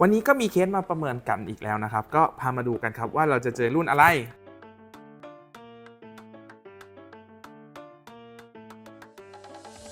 วันนี้ก็มีเคสมาประเมินกันอีกแล้วนะครับ ก็พามาดูกันครับว่าเราจะเจอรุ่นอะไร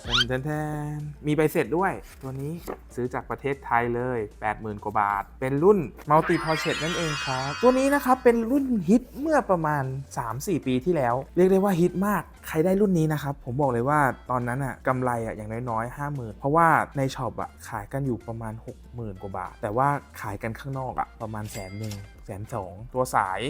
แทนแทนมีใบเสร็จด้วย ตัวนี้ซื้อจากประเทศไทยเลย 80,000 กว่าบาท เป็นรุ่น Multi Portrait นั่นเองครับ ตัวนี้นะครับ เป็นรุ่นฮิตเมื่อประมาณ 3-4 ปีที่แล้ว เรียกได้ว่าฮิตมาก ใครได้รุ่นนี้นะครับ ผมบอกเลยว่าตอนนั้นอะกำไรอะอย่างน้อยๆ 50,000 เพราะว่าในช็อปอะขายกันอยู่ประมาณ 60,000 กว่าบาท แต่ว่าขายกันข้างนอกอะประมาณแสนหนึ่งแสนสองตัวสาย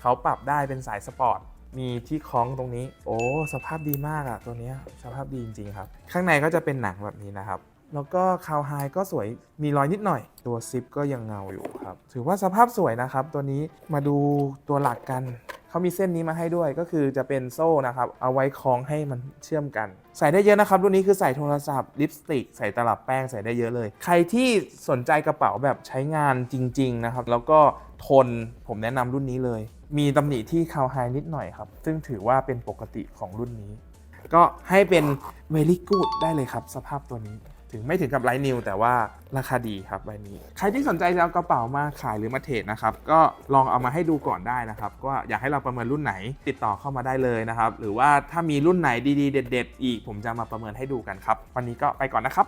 เขาปรับได้เป็นสายสปอร์ต มีที่คล้องตรงนี้ โอ้ สภาพดีมากอะตัวนี้สภาพดีจริงๆครับ ข้างในก็จะเป็นหนังแบบนี้นะครับ แล้วก็คาวไฮก็สวยมีรอยนิดหน่อย ตัวซิปก็ยังเงาอยู่ครับ ถือว่าสภาพสวยนะครับ ตัวนี้มาดูตัวหลักกัน เขามีเส้นนี้มาให้ด้วยก็คือจะเป็นโซ่นะครับ เอาไว้คล้องให้มันเชื่อมกัน ใส่ได้เยอะนะครับ รุ่นนี้คือใส่โทรศัพท์ลิปสติก ใส่ตลับแป้งใส่ได้เยอะเลย ใครที่สนใจกระเป๋าแบบใช้งานจริง ๆ นะครับ แล้วก็ทนผมแนะนำรุ่นนี้เลย มีตำหนิที่คาวไฮนิดหน่อยครับ ซึ่งถือว่าเป็นปกติของรุ่นนี้ ก็ให้เป็น very good ได้เลยครับ สภาพตัวนี้ ถึงไม่ถึงกับไลท์นิวแต่ว่าราคาดีครับใบนี้ ใครที่สนใจจะเอากระเป๋ามาขายหรือมาเทรดนะครับ ก็ลองเอามาให้ดูก่อนได้นะครับ ก็อยากให้เราประเมินรุ่นไหนติดต่อเข้ามาได้เลยนะครับ หรือว่าถ้ามีรุ่นไหนดีๆ เด็ด ๆ อีก ผมจะมาประเมินให้ดูกันครับ วันนี้ก็ไปก่อนนะครับ